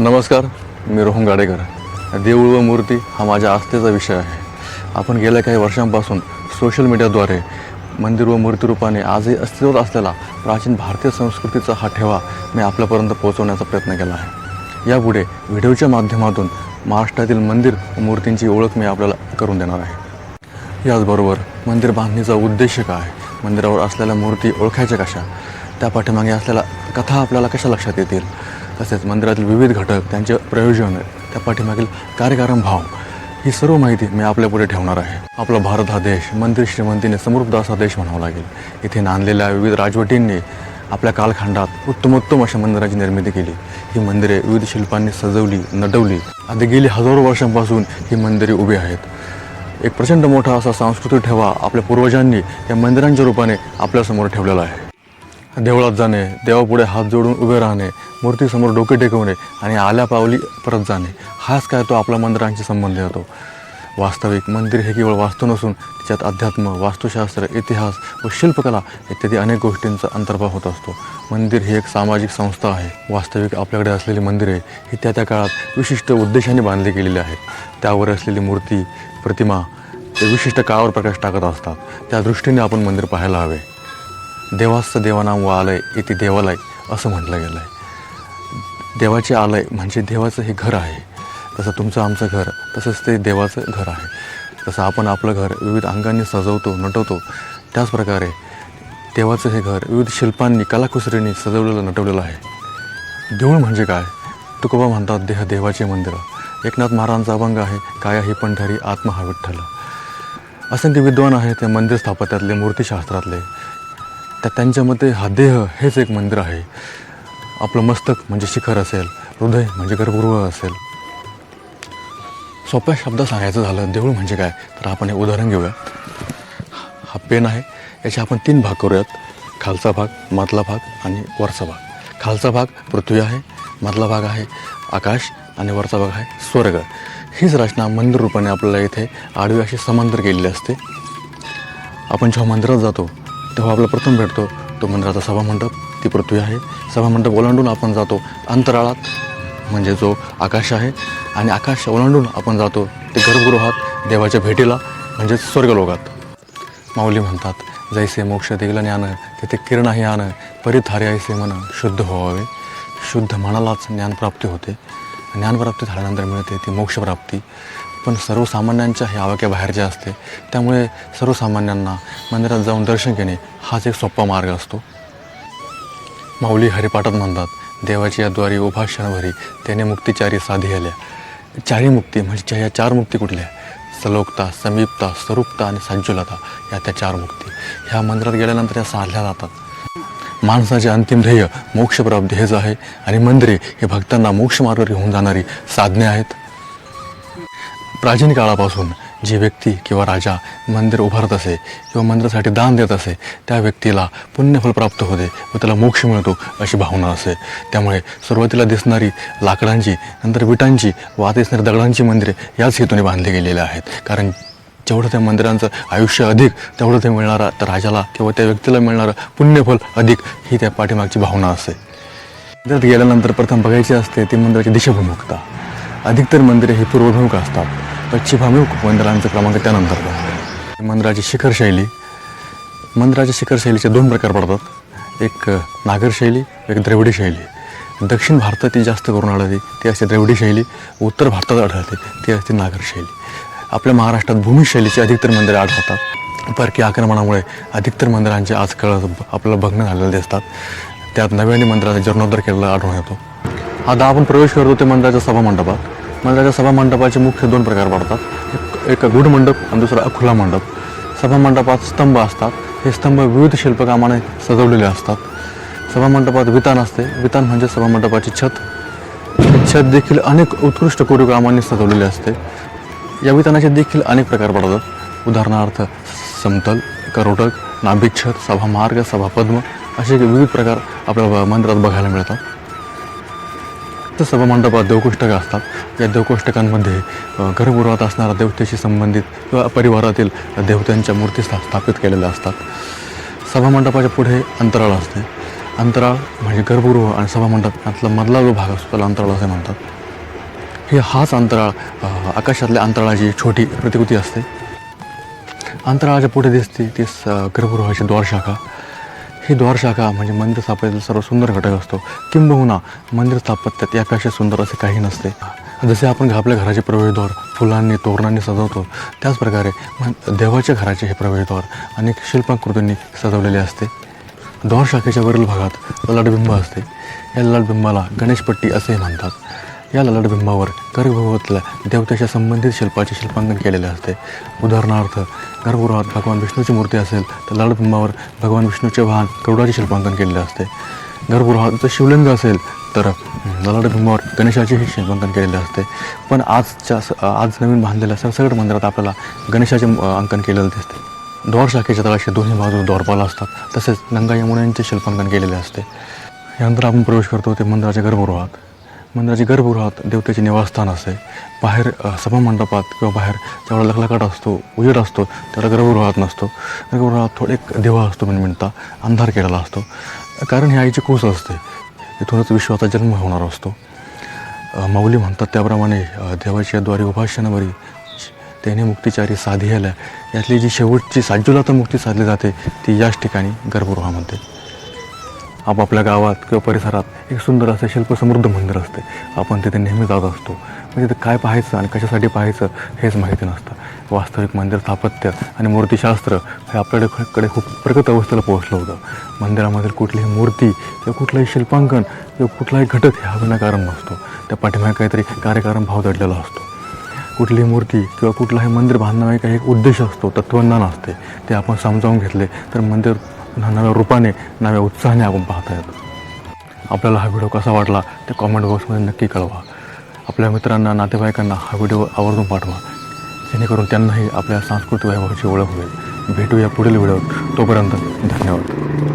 नमस्कार मी रोहन गाडेकर. देऊळ व मूर्ती हा माझ्या आस्थेचा विषय आहे. आपण गेल्या काही वर्षांपासून सोशल मीडियाद्वारे मंदिर व मूर्तिरूपाने आजही अस्तित्वात असलेला प्राचीन भारतीय संस्कृतीचा हा ठेवा मी आपल्यापर्यंत पोहोचवण्याचा प्रयत्न केला आहे. यापुढे व्हिडिओच्या माध्यमातून महाराष्ट्रातील मंदिर व मूर्तींची ओळख मी आपल्याला करून देणार आहे. याचबरोबर मंदिर बांधणीचा उद्देश काय? मंदिरावर असलेल्या मूर्ती ओळखायच्या कशा? त्या पाठीमागे असलेल्या कथा आपल्याला कशा लक्षात येतील? तसेच मंदिरातील विविध घटक त्यांचे प्रयोजन त्या पाठीमागील कार्यकारण भाव ही सर्व माहिती मी आपल्यापुढे ठेवणार आहे. आपला भारत हा देश मंदिर श्रीमंतीने समृद्ध असा देश म्हणावा लागेल. इथे नांदलेल्या विविध राजवटींनी आपल्या कालखंडात उत्तमोत्तम अशा मंदिराची निर्मिती केली. ही मंदिरे विविध शिल्पांनी सजवली नटवली. आधी गेली हजारो वर्षांपासून ही मंदिरे उभी आहेत. एक प्रचंड मोठा असा सांस्कृतिक ठेवा आपल्या पूर्वजांनी या मंदिरांच्या रूपाने आपल्यासमोर ठेवलेला आहे. देवळात जाणे देवापुढे हात जोडून उभे राहणे मूर्तीसमोर डोके टेकवणे आणि आल्या पावली परत जाणे हाच काय तो आपला मंदिरांशी संबंध येतो. वास्तविक मंदिर हे केवळ वास्तू नसून त्याच्यात अध्यात्म वास्तुशास्त्र इतिहास व शिल्पकला इत्यादी अनेक गोष्टींचा अंतर्भाव होत असतो. मंदिर ही एक सामाजिक संस्था आहे. वास्तविक आपल्याकडे असलेली मंदिरे ही त्या त्या काळात विशिष्ट उद्देशाने बांधली गेलेली आहेत. त्यावर असलेली मूर्ती प्रतिमा ते विशिष्ट काळावर प्रकाश टाकत असतात. त्या दृष्टीने आपण मंदिर पाहायला हवे. देवाचं देवानाम व आलय इथे देवालय असं म्हटलं गेलं आहे देवाचे आलय म्हणजे देवाचं हे घर आहे. तसं तुमचं आमचं घर तसंच ते देवाचं घर आहे. तसं आपण आपलं घर विविध अंगांनी सजवतो नटवतो त्याचप्रकारे देवाचं हे घर विविध शिल्पांनी कलाकुसरीने सजवलेलं नटवलेलं आहे. देऊळ म्हणजे काय? तुकोबा म्हणतात देह देवाचे मंदिर. एकनाथ महाराजांचा अभंग आहे काया ही पंढरी आत्मा हा विठ्ठल. असंख्य विद्वान आहेत ते मंदिर स्थापत्यातले मूर्तीशास्त्रातले. तर त्यांच्या मते हा देह हेच एक मंदिर आहे. आपलं मस्तक म्हणजे शिखर असेल हृदय म्हणजे गर्भगृह असेल. सोप्या शब्दात सांगायचं झालं देऊळ म्हणजे काय? तर आपण एक उदाहरण घेऊया. हा पेन आहे याचे आपण तीन भाग करूयात. खालचा भाग मधला भाग आणि वरचा भाग. खालचा भाग पृथ्वी आहे मधला भाग आहे आकाश आणि वरचा भाग आहे स्वर्ग. हीच रचना मंदिर रूपाने आपल्याला इथे आडवी अशी समांतर केलेली असते. आपण जेव्हा मंदिरात जातो तेव्हा आपला प्रथम भेटतो. तो मंदिराचा सभामंडप ती पृथ्वी आहे. सभामंडप ओलांडून आपण जातो अंतराळात म्हणजे जो आकाश आहे. आणि आकाश ओलांडून आपण जातो ते गर्भगृहात देवाच्या भेटीला म्हणजेच स्वर्गलोकात. माऊली म्हणतात जैसे मोक्ष दिगलं ज्ञान तिथे आहे आण परिधारे ऐसे मन शुद्ध व्हावे. शुद्ध मनालाच ज्ञानप्राप्ती होते. ज्ञानप्राप्ती झाल्यानंतर मिळते ती मोक्षप्राप्ती पण सर्वसामान्यांच्या हे आवाक्या बाहेरच्या असते त्यामुळे सर्वसामान्यांना मंदिरात जाऊन दर्शन घेणे हाच एक सोपा मार्ग असतो. माऊली हरिपाठात म्हणतात देवाची याद्वारे उभा क्षणभरी त्याने मुक्तिचारी साधी आल्या चारी मुक्ती म्हणजे ज्या या चार मुक्ती कुठल्या? सलोकता समीपता स्वरूपता आणि संजुलता या त्या चार मुक्ती. ह्या मंदिरात गेल्यानंतर या साधल्या जातात. माणसाचे अंतिम ध्येय मोक्षप्राप्ती हेच आहे आणि मंदिरे हे भक्तांना मोक्षमार्गावर घेऊन जाणारी साधने आहेत. प्राचीन काळापासून जी व्यक्ती किंवा राजा मंदिर उभारत असे किंवा मंदिरासाठी दान देत असे त्या व्यक्तीला पुण्यफल प्राप्त होते व त्याला मोक्ष मिळतो अशी भावना असे त्यामुळे सुरुवातीला दिसणारी लाकडांची नंतर विटांची व आता दिसणारी दगडांची मंदिरे याच हेतूने बांधली गेलेली आहेत. कारण जेवढं त्या मंदिरांचं आयुष्य अधिक तेवढं ते मिळणारा त्या राजाला किंवा त्या व्यक्तीला मिळणारं पुण्यफल अधिक ही त्या पाठीमागची भावना असते. मंदिरात गेल्यानंतर प्रथम बघायची असते ती मंदिराची दिशाभिमुखता. अधिकतर मंदिरे ही पूर्वभिमुख असतात. पश्चिमाभिमुख उपमंदिरांचा क्रमांक त्यानंतर मंदिराची शिखर शैली. मंदिराच्या शिखर शैलीचे दोन प्रकार पडतात. एक नागर शैली एक द्रविडी शैली. दक्षिण भारतातील जास्त करून आढळते ती असते द्रविडी शैली. उत्तर भारतात आढळते ती असते नागर शैली. आपल्या महाराष्ट्रात भूमी शैलीची अधिकतर मंदिरे आढळतात. परकीय आक्रमणामुळे अधिकतर मंदिरांचे आजकाल आपल्याला भग्न झालेले दिसतात. त्यात नव्याने मंदिराचा जीर्णोद्धार केलेला आढळून येतो. आता आपण प्रवेश करतो ते मंदिराच्या सभामंडपात. मंदिराच्या सभामंडपाचे मुख्य दोन प्रकार पडतात. एक एक गुढ मंडप आणि दुसरा अखुला मंडप. सभामंडपात स्तंभ असतात. हे स्तंभ विविध शिल्पकामाने सजवलेले असतात. सभामंडपात वितान असते. वितान म्हणजे सभामंडपाची छत. छत देखील अनेक उत्कृष्ट कोरीवकामांनी सजवलेले असते. या वितानाचे देखील अनेक प्रकार पडतात. उदाहरणार्थ समतल करोटक नाभिक छत सभामार्ग सभापद्म असे विविध प्रकार आपल्याला मंदिरात बघायला मिळतात. तर सभामंडपात देवकोष्टकं असतात. या देवकोष्टकांमध्ये गर्भगृहात असणाऱ्या देवतेशी संबंधित किंवा परिवारातील देवतांच्या मूर्ती स्था स्थापित केलेल्या असतात. सभामंडपाच्या पुढे अंतराळ असते. अंतराळ म्हणजे गर्भगृह आणि सभामंडप यातला मधला जो भाग असतो त्याला अंतराळ असे म्हणतात. हे हाच अंतराळ आकाशातल्या अंतराळाची छोटी प्रतिकृती असते. अंतराळाच्या पुढे दिसते ती स गर्भगृहाची द्वारशाखा. ही द्वारशाखा म्हणजे मंदिर स्थापनेतील सर्व सुंदर घटक असतो. किंबहुना मंदिर स्थापत्यात यापेक्षा सुंदर असे काही नसते. जसे आपण आपल्या घराचे प्रवेशद्वार फुलांनी तोरणांनी सजवतो त्याचप्रकारे देवाच्या घराचे हे प्रवेशद्वार अनेक शिल्पाकृतींनी सजवलेले असते. द्वारशाखेच्या वरील भागात ललाटबिंब असते. या ललाटबिंबाला गणेशपट्टी असे म्हणतात. या ललाटबिंबावर गर्भगृहातल्या देवतेच्या संबंधित शिल्पाचे शिल्पांकन केलेले असते. उदाहरणार्थ गर्भगृहात भगवान विष्णूची मूर्ती असेल तर ललाटबिंबावर भगवान विष्णूचे वाहन गरुडाचे शिल्पांकन केलेले असते. गर्भगृहात जर शिवलिंग असेल तर ललाटबिंबावर गणेशाचेही शिल्पांकन केलेले असते. पण आजच्या स- आज नवीन बांधलेल्या सरसगट मंदिरात आपल्याला गणेशाचे अंकन केलेलं दिसते. द्वार शाखेच्या तळाशी दोन्ही बाजू द्वारपाला असतात तसेच गंगा यमुनांचे शिल्पांकन केलेले असते. यानंतर आपण प्रवेश करतो ते मंदिराच्या गर्भगृहात. मंदिराच्या गर्भगृहात देवतेचे निवासस्थान असते. बाहेर सभामंडपात किंवा बाहेर जेवढा लखलकाट असतो उजेड असतो तेवढा गर्भगृहात नसतो. गर्भगृहात थोडे एक देवा असतो मिणमिणता अंधार केलेला असतो. कारण ही आईची कूस असते. इथूनच विश्वाचा जन्म होणार असतो. माऊली म्हणतात त्याप्रमाणे देवाच्या द्वारे उपासनावरी त्याने मुक्तिचारी साधी आल्या यातली जी शेवटची साजूला तर मुक्ती साधली जाते ती याच ठिकाणी गर्भगृहामध्ये. आपापल्या गावात किंवा परिसरात एक सुंदर असं शिल्पसमृद्ध मंदिर असते. आपण तिथे नेहमी जात असतो. म्हणजे तिथे काय पाहायचं आणि कशासाठी पाहायचं हेच माहिती नसतं. वास्तविक मंदिर स्थापत्य आणि मूर्तिशास्त्र हे आपल्याकडे खूप प्रगत अवस्थेला पोहोचलं होतं. मंदिरामधील कुठलीही मूर्ती किंवा कुठलंही शिल्पांकन किंवा कुठलाही घटक ह्या विनाकारण नसतो. त्या पाठीमागे काहीतरी कार्यकारण भाव दडलेला असतो. कुठलीही मूर्ती किंवा कुठलाही मंदिर बांधण्यामागे काही एक उद्देश असतो तत्वज्ञान असते. ते आपण समजावून घेतले तर मंदिर पुन्हा नव्या रूपाने नव्या उत्साहाने आपण पाहता येतो. आपल्याला हा व्हिडिओ कसा वाटला ते कॉमेंट बॉक्समध्ये नक्की कळवा. आपल्या मित्रांना नातेवाईकांना हा व्हिडिओ आवर्जून पाठवा. जेणेकरून त्यांनाही आपल्या सांस्कृतिक वैभवाची ओळख होईल. भेटूया पुढील व्हिडिओत. तोपर्यंत धन्यवाद.